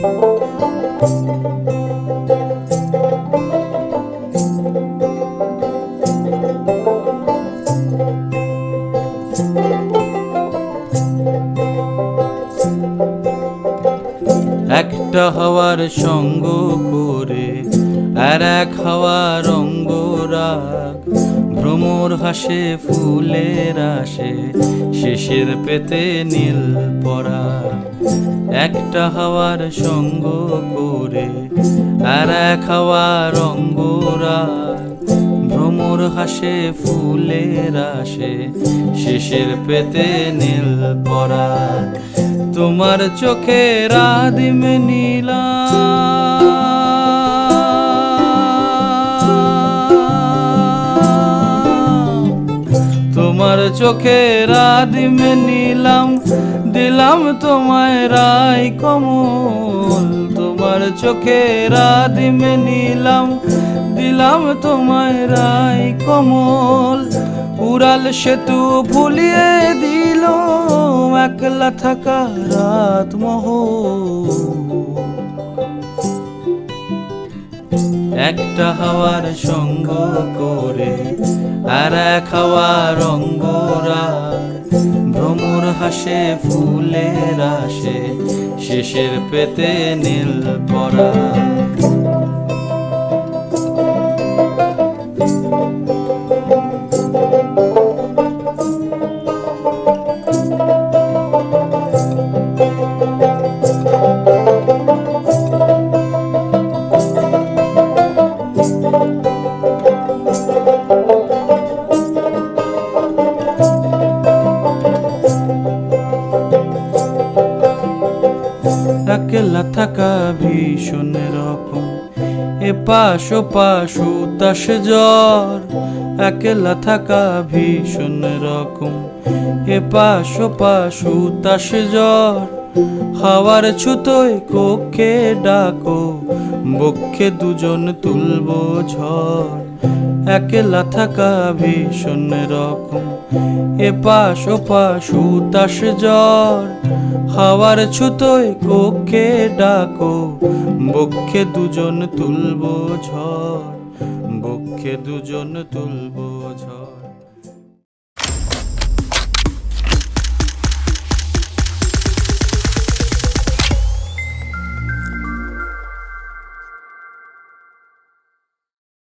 একটা হাওয়ার সঙ্গ করে আর এক হাওয়ার অঙ্গরাগ ভ্রমর হাসে, ফুলের আসে, শেষের পেতে নীল পরা একটা হাওয়ার সঙ্গ করে আর এক হাওয়ার অঙ্গরা। ভ্রমর হাসে, ফুলের আসে, শেষের পেতে নীল পরা তোমার চোখে রাদিম নীলা। তোমার চোখে রাদিম নিলাম, দিলাম তোমায় রাই কমল। তোমার চোখে রাদিম নিলাম, দিলাম তোমায় রাই কমল। উড়াল সেতু ভুলিয়ে দিল একলা থাকা রাত মহ একটা হাওয়ার সঙ্গ করে আর এক হাওয়ার অঙ্গরা হাসে ফুলের আসে শেষের পেতে নীল পরা থাকা ভীষণ রকম। এ পাশ উতাস জ্বর, একলা থাকা ভীষণ রকম। এ পাশ ও পাশ উতাস জ্বর, হাওয়ার ছুতোয় কক্ষে ডাকো, বক্ষে দুজন তুলবো ঝড়। একলা থাকা ভীষণ রকম। এ পাশ ও পাশ উতাস জ্বর, হাওয়ার ছুতোয় কোকে ডাকো বক্ষে দুজন তুলবো ঝড় বক্ষে দুজন তুলবো ঝড়।